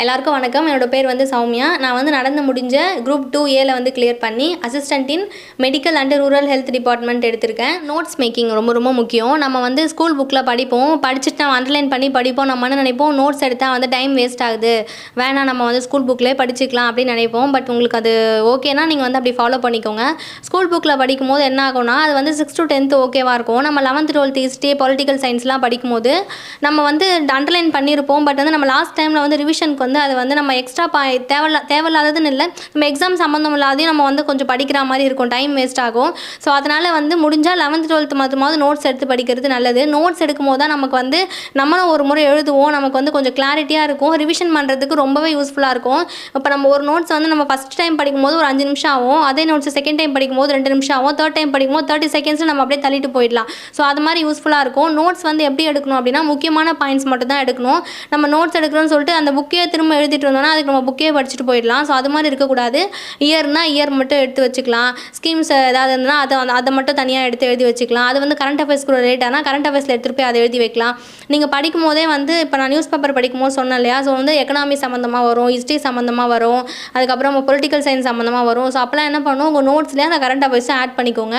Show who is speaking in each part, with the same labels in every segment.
Speaker 1: எல்லாருக்கும் வணக்கம். என்னோட பேர் வந்து சௌமியா. நான் வந்து நடந்து முடிஞ்ச குரூப் டூ ஏல வந்து கிளியர் பண்ணி assistant in medical and rural health department எடுத்திருக்கேன். நோட்ஸ் மேக்கிங் ரொம்ப ரொம்ப முக்கியம். நம்ம வந்து ஸ்கூல் புக்கில் படிப்போம். படிச்சுட்டு நம்ம அண்டர்லைன் பண்ணி படிப்போம். நம்ம என்ன நினைப்போம்? நோட்ஸ் எடுத்தால் வந்து டைம் வேஸ்ட் ஆகுது. வேணாம் நம்ம வந்து ஸ்கூல் புக்கிலே படிச்சுக்கலாம் அப்படின்னு நினைப்போம். பட் உங்களுக்கு அது ஓகேனா நீங்கள் வந்து அப்படி ஃபாலோ பண்ணிக்கோங்க. ஸ்கூல் புக்கில் படிக்கும் போது என்ன ஆகும்னா அது வந்து சிக்ஸ் டு டென்த்து ஓகேவாக இருக்கும். நம்ம லெவன்த் டுவெல்த் ஹிஸ்ட்ரி பொலிட்டிக்கல் சயின்ஸ்லாம் படிக்கும்போது நம்ம வந்து அண்டர்லைன் பண்ணியிருப்போம் பட் வந்து நம்ம லாஸ்ட் டைமில் வந்து ரிவிஷன் நமக்கு வந்து அது வந்து நம்ம எக்ஸ்ட்ரா பா தேவையில்ல தேவையில்லாததுன்னு இல்லை. நம்ம எக்ஸாம் சம்மந்தம் இல்லாதையும் நம்ம வந்து கொஞ்சம் படிக்கிற மாதிரி இருக்கும். டைம் வேஸ்ட் ஆகும். ஸோ அதனால் வந்து முடிஞ்சால் லெவன்த் டுவெல்த் மாதமாவது நோட்ஸ் எடுத்து படிக்கிறது நல்லது. நோட்ஸ் எடுக்கும் போது தான் நமக்கு வந்து நம்மளும் ஒரு முறை எழுதுவோம். நமக்கு வந்து கொஞ்சம் கிளாரிட்டியாக இருக்கும். ரிவிஷன் பண்ணுறதுக்கு ரொம்பவே யூஸ்ஃபுல்லாக இருக்கும். இப்போ நம்ம ஒரு நோட்ஸ் வந்து நம்ம ஃபஸ்ட் டைம் படிக்கும்போது ஒரு அஞ்சு நிமிஷம் ஆகும். அதே நோட்ஸ் செகண்ட் டைம் படிக்கும்போது ரெண்டு நிமிஷம் ஆகும். தேர்ட் டைம் படிக்கும்போது தேர்ட்டி செகண்ட்ஸில் நம்ம அப்படியே தள்ளிட்டு போயிடலாம். ஸோ அது மாதிரி யூஸ்ஃபுல்லாக இருக்கும். நோட்ஸ் வந்து எப்படி எடுக்கணும் அப்படின்னா முக்கியமான பாயிண்ட்ஸ் மட்டும் தான் எடுக்கணும். நம்ம நோட்ஸ் எடுக்கணும்னு சொல்லிட்டு அந்த புக்கே திரும்ப எழுதிட்டு இருந்தோம்னா அதுக்கு நம்ம புக்கே படிச்சுட்டு போயிடலாம். ஸோ அது மாதிரி இருக்கக்கூடாது. இயர்னா இயர் மட்டும் எடுத்து வச்சுக்கலாம். ஸ்கீம்ஸ் ஏதாவது இருந்ததுன்னா அதை அதை மட்டும் தனியாக எடுத்து எழுதி வச்சுக்கலாம். அது வந்து கரண்ட் அஃபேர்ஸ்க்கு ரிலேட் ஆனால் கரண்ட் அஃபேர்ஸில் எடுத்துகிட்டு போய் அதை எழுதி வைக்கலாம். நீங்கள் படிக்கும் போதே வந்து இப்போ நான் நியூஸ் பேப்பர் படிக்கும் போது சொன்னேன் இல்லையா? ஸோ வந்து எக்கனாமி சம்மந்தமாக வரும் ஹிஸ்ட்ரி சம்மந்தமாக வரும். அதுக்கப்புறம் பொலிட்டிக்கல் சயின்ஸ் சம்மந்தமாக வரும். ஸோ அப்போலாம் என்ன பண்ணுவோம்? உங்கள் நோட்ஸ்லேயே அந்த கரண்ட் அஃபேர்ஸை ஆட் பண்ணிக்கோங்க.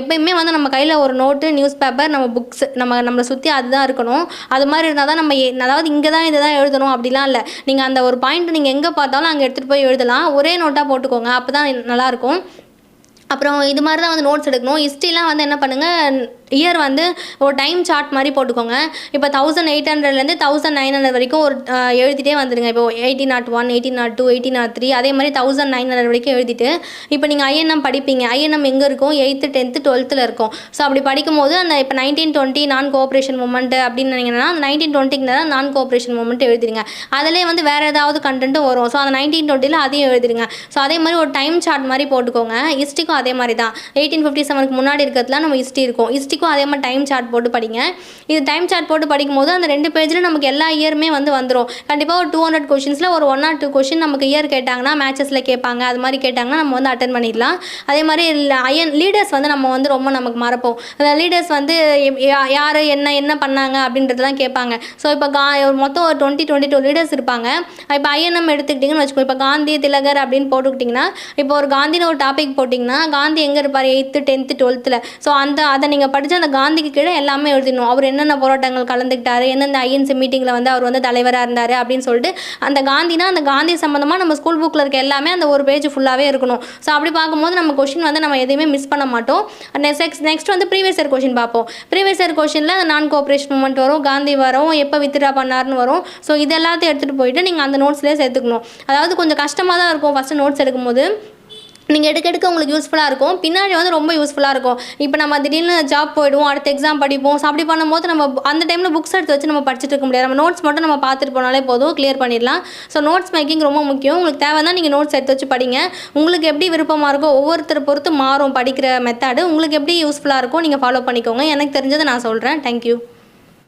Speaker 1: எப்பயுமே வந்து நம்ம கையில் ஒரு நோட்டு நியூஸ் பேப்பர் நம்ம புக்ஸ் நம்ம நம்மளை சுற்றி அதுதான் இருக்கணும். அது மாதிரி இருந்தால் தான் நம்ம எ- அதாவது இங்கே தான் இதை தான் எழுதணும் அப்படிலாம் இல்லை. நீங்கள் அந்த ஒரு பாயிண்ட் நீங்கள் எங்கே பார்த்தாலும் அங்கே எடுத்துகிட்டு போய் எழுதலாம். ஒரே நோட்டாக போட்டுக்கோங்க. அப்போ தான் நல்லாயிருக்கும். அப்புறம் இது மாதிரி தான் வந்து நோட்ஸ் எடுக்கணும். ஹிஸ்ட்ரிலாம் வந்து என்ன பண்ணுங்கள் இயர் வந்து ஒரு டைம் சார்ட் மாதிரி போட்டுக்கோங்க. இப்போ தௌசண்ட் எயிட் ஹண்ட்ரட்லேருந்து தௌசண்ட் நைன் ஹண்ட்ரட் வரைக்கும் ஒரு எழுதிட்டே வந்துடுங்க இப்போ eighteen naught one eighteen naught two eighty naught three அதே மாதிரி தௌசண்ட் நைன் ஹண்ட்ரட் வரைக்கும் எழுதிட்டு இப்போ நீங்கள் ஐஎன்எம் படிப்பீங்க. ஐஎன்எம் எங்கே இருக்கும்? எயித்து டென்த்து டுவெல்த்தில் இருக்கும். ஸோ அப்படி படிக்கும்போது அந்த இப்போ nineteen twenty non cooperation movement அப்படின்னு நினைங்கன்னா அந்த நைன்டீன் டுவெண்ட்டிக்கு தான் நான் கோஆப்ரேஷன் மூமெண்ட் எழுதிடுங்க. அதிலே வந்து வேறு ஏதாவது கண்டென்ட்டும் வரும். ஸோ அந்த நைன்டீன் டுவெண்ட்டியில் அதையும் எழுதிடுங்க. ஸோ அதே மாதிரி ஒரு டைம் சார்ட் மாதிரி போட்டுக்கோங்க. ஹிஸ்ட்ரிக்கும் அதே மாதிரி தான். எயிட்டீன் ஃபிஃப்டி செவனுக்கு முன்னாடி இருக்கிறதுலாம் நம்ம ஹிஸ்ட்ரி இருக்கும். ஹிஸ்ட்ரிக்கும் அதே மாதிரி டைம் சார்ட் போட்டு படிங்க. இது டைம் சார்ட் போட்டு படிக்கும்போது அந்த ரெண்டு பேஜில் நமக்கு எல்லா இயருமே வந்து வந்துடும் கண்டிப்பாக ஒரு டூ ஹண்ட்ரட் கொஷின்ஸில் ஒரு ஒன் ஆர் டூ கொஷின் நமக்கு இயர் கேட்டாங்கன்னா மேட்சஸில் கேட்பாங்க. அது மாதிரி கேட்டாங்கன்னா நம்ம வந்து அட்டன் பண்ணிடலாம். அதே மாதிரி அயன் லீடர்ஸ் வந்து நம்ம வந்து ரொம்ப நமக்கு மறப்போம். அந்த லீடர்ஸ் வந்து யார் என்ன என்ன பண்ணாங்க அப்படின்றதெல்லாம் கேட்பாங்க. ஸோ இப்போ கா மொத்தம் ஒரு டுவெண்ட்டி டுவெண்ட்டி டூ லீடர்ஸ் இருப்பாங்க. இப்போ ஐஎன்எம் எடுத்துக்கிட்டிங்கன்னு வச்சுக்கோ இப்போ காந்தி திலகர் அப்படின்னு போட்டுக்கிட்டிங்கன்னா இப்போ ஒரு காந்தின்னு ஒரு டாபிக் போட்டிங்கன்னா காந்தி எங்கே இருப்பார்? எயித்து டென்த்து டுவெல்த்தில் ஸோ அந்த அதை நீங்கள் படித்து அந்த காந்திக்கு கீழே எல்லாமே எழுதிடணும். அவர் என்னென்ன போராட்டங்கள் கலந்துக்கிட்டாரு எந்தெந்த ஐஎன்சி மீட்டிங்கில் வந்து அவர் வந்து தலைவராக இருந்தார் அப்படின்னு சொல்லிட்டு அந்த காந்தினா அந்த காந்தி சம்மந்தமாக நம்ம ஸ்கூல் புக்கில் இருக்க எல்லாமே அந்த ஒரு பேஜ் ஃபுல்லாகவே இருக்கணும். ஸோ அப்படி பார்க்கும்போது நம்ம கொஷின் வந்து நம்ம எதையுமே மிஸ் பண்ண மாட்டோம். நெக்ஸ்ட் நெக்ஸ்ட் வந்து ப்ரீவியஸ் இயர் கொஷின் பார்ப்போம். ப்ரீவியஸ் இயர் கொஷினில் நான் கோஆப்ரேஷன் மூமெண்ட் வரும் காந்தி வரும் எப்போ வித்ரா பண்ணார்னு வரும். ஸோ இது எல்லாத்தையும் எடுத்துகிட்டு போயிட்டு நீங்கள் அந்த நோட்ஸ்லேயே சேர்த்துக்கணும். அதாவது கொஞ்சம் கஷ்டமாக தான் இருக்கும். ஃபஸ்ட்டு நோட்ஸ் எடுக்கும்போது நீங்கள் எடுக்க எடுக்க உங்களுக்கு யூஸ்ஃபுல்லாக இருக்கும். பின்னாடி வந்து ரொம்ப யூஸ்ஃபுல்லாக இருக்கும். இப்போ நம்ம திடீர்னு ஜாப் போயிடுவோம் அடுத்த எக்ஸாம் படிப்போம். ஸோ அப்படி பண்ணும்போது நம்ம அந்த டைமில் புக்ஸ் எடுத்து வச்சு நம்ம படிச்சுட்டு இருக்க முடியாது. நம்ம நோட்ஸ் மட்டும் நம்ம பார்த்துட்டு போனாலே போதும். கிளியர் பண்ணிடலாம். ஸோ நோட்ஸ் மேக்கிங் ரொம்ப முக்கியம். உங்களுக்கு தேவைன்னா நீங்கள் நோட்ஸ் எடுத்து வச்சு படிங்க. உங்களுக்கு எப்படி விருப்பமாக இருக்கோ ஒவ்வொருத்தர் பொறுத்து மாறும் படிக்கிற மெத்தடு உங்களுக்கு எப்படி யூஸ்ஃபுல்லாக இருக்கோ நீங்கள் ஃபாலோ பண்ணிக்கோங்க. எனக்கு தெரிஞ்சதை நான் சொல்கிறேன் தேங்க்யூ